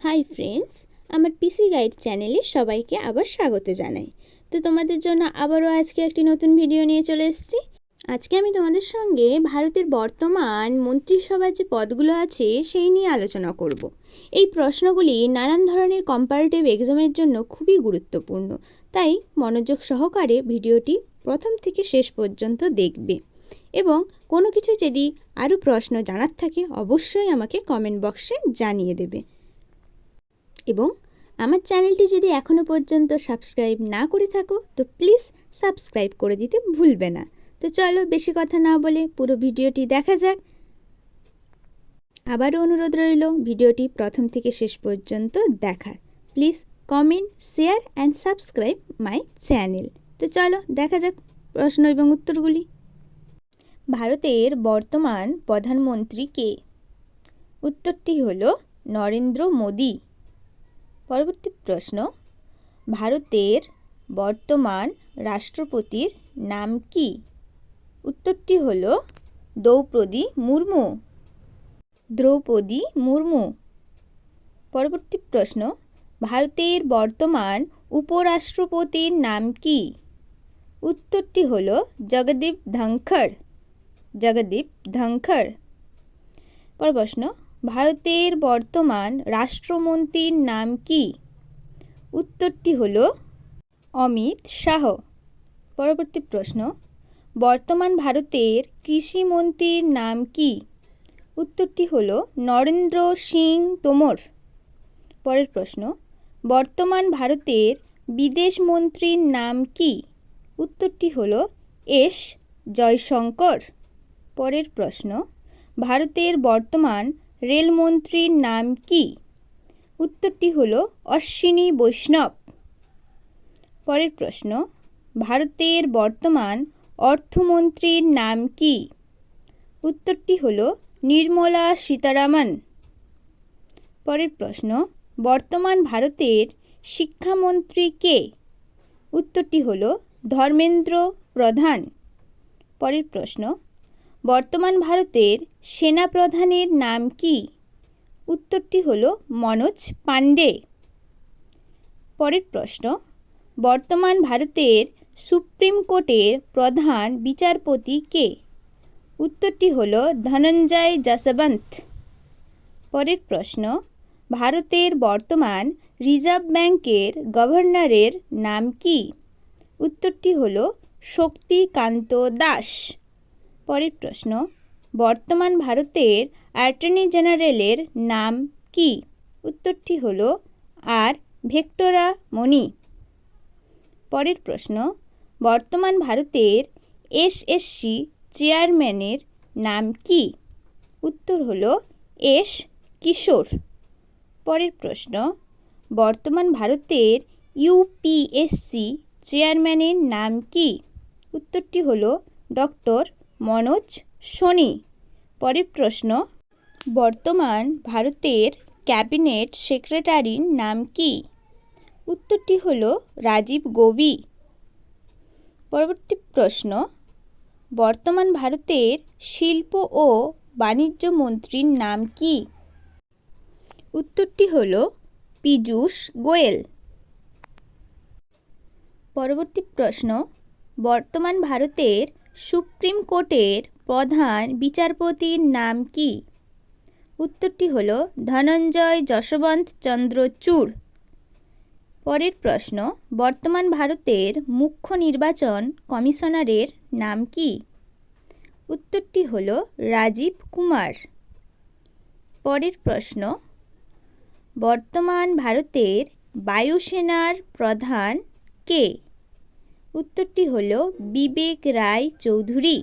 Hi friends, আমার পিসি guide চ্যানেলে সবাইকে আবার স্বাগত জানাই। তো তোমাদের জন্য আবারও আজকে একটি নতুন ভিডিও নিয়ে চলে এসেছি। আজকে আমি তোমাদের সঙ্গে ভারতের বর্তমান মন্ত্রিসভার যে পদগুলো আছে, সেই নিয়ে আলোচনা করব। এই প্রশ্নগুলি নানান ধরনের কম্পারেটিভ এক্সামের জন্য খুবই গুরুত্বপূর্ণ। তাই মনোযোগ সহকারে ভিডিওটি প্রথম থেকে শেষ পর্যন্ত দেখবে। এবং কোনো কিছু যদি আরও প্রশ্ন জানার থাকে, অবশ্যই আমাকে কমেন্ট বক্সে জানিয়ে দেবে। এবং আমার চ্যানেলটি যদি এখনও পর্যন্ত সাবস্ক্রাইব না করে থাকো, তো প্লিজ সাবস্ক্রাইব করে দিতে ভুলবে না। তো চলো বেশি কথা না বলে পুরো ভিডিওটি দেখা যাক। আবারও অনুরোধ রইল ভিডিওটি প্রথম থেকে শেষ পর্যন্ত দেখার। Please comment, share and subscribe my channel. তো চলো দেখা যাক প্রশ্ন এবং উত্তরগুলি। ভারতের বর্তমান প্রধানমন্ত্রী কে? উত্তরটি হল নরেন্দ্র মোদী। পরবর্তী প্রশ্ন, ভারতের বর্তমান রাষ্ট্রপতির নাম কি? উত্তরটি হল দ্রৌপদী মুর্মু। দ্রৌপদী মুর্মু। পরবর্তী প্রশ্ন, ভারতের বর্তমান উপরাষ্ট্রপতির নাম কি? উত্তরটি হল জগদীপ ধনখড়। জগদীপ ধনখড়। পর প্রশ্ন ভারতের বর্তমান রাষ্ট্রমন্ত্রীর নাম কি? উত্তরটি হল অমিত শাহ। পরবর্তী প্রশ্ন, বর্তমান ভারতের কৃষিমন্ত্রীর নাম কি? উত্তরটি হল নরেন্দ্র সিং তোমর। পরের প্রশ্ন, বর্তমান ভারতের বিদেশ মন্ত্রীর নাম কি? উত্তরটি হল এস জয়শঙ্কর। পরের প্রশ্ন, ভারতের বর্তমান রেলমন্ত্রীর নাম কি? উত্তরটি হল অশ্বিনী বৈষ্ণব। পরের প্রশ্ন, ভারতের বর্তমান অর্থমন্ত্রীর নাম কি? উত্তরটি হল নির্মলা সীতারামন। পরের প্রশ্ন, বর্তমান ভারতের শিক্ষামন্ত্রী কে? উত্তরটি হল ধর্মেন্দ্র প্রধান। পরের প্রশ্ন বর্তমান ভারতের সেনাপ্রধানের নাম কি? উত্তরটি হল মনোজ পাণ্ডে। পরের প্রশ্ন, বর্তমান ভারতের সুপ্রিম কোর্টের প্রধান বিচারপতি কে? উত্তরটি হল ধনঞ্জয় যশবন্ত। পরের প্রশ্ন, ভারতের বর্তমান রিজার্ভ ব্যাংকের গভর্নরের নাম কি? উত্তরটি হল শক্তিকান্ত দাস। পরের প্রশ্ন, বর্তমান ভারতের অ্যাটর্নি জেনারেলের নাম কি? উত্তরটি হল আর. ভেক্টোরা মণি। পরের প্রশ্ন, বর্তমান ভারতের এসএসসি চেয়ারম্যানের নাম কি? উত্তর হল এস. কিশোর। পরের প্রশ্ন, বর্তমান ভারতের ইউপিএসসি চেয়ারম্যানের নাম কি? উত্তরটি হল ডক্টর মনোজ সোনি পরের প্রশ্ন, বর্তমান ভারতের ক্যাবিনেট সেক্রেটারির নাম কি? উত্তরটি হল রাজীব গৌবি। পরবর্তী প্রশ্ন, বর্তমান ভারতের শিল্প ও বাণিজ্য মন্ত্রীর নাম কি? উত্তরটি হল পীযূষ গোয়েল। পরবর্তী প্রশ্ন, বর্তমান ভারতের সুপ্রিম কোর্টের প্রধান বিচারপতির নাম কি? উত্তরটি হল ধনঞ্জয় যশবন্ত চন্দ্রচূড় পরের প্রশ্ন, বর্তমান ভারতের মুখ্য নির্বাচন কমিশনারের নাম কি? উত্তরটি হল রাজীব কুমার। পরের প্রশ্ন, বর্তমান ভারতের বায়ুসেনার প্রধান কে? উত্তরটি হল বিবেক রায় চৌধুরী।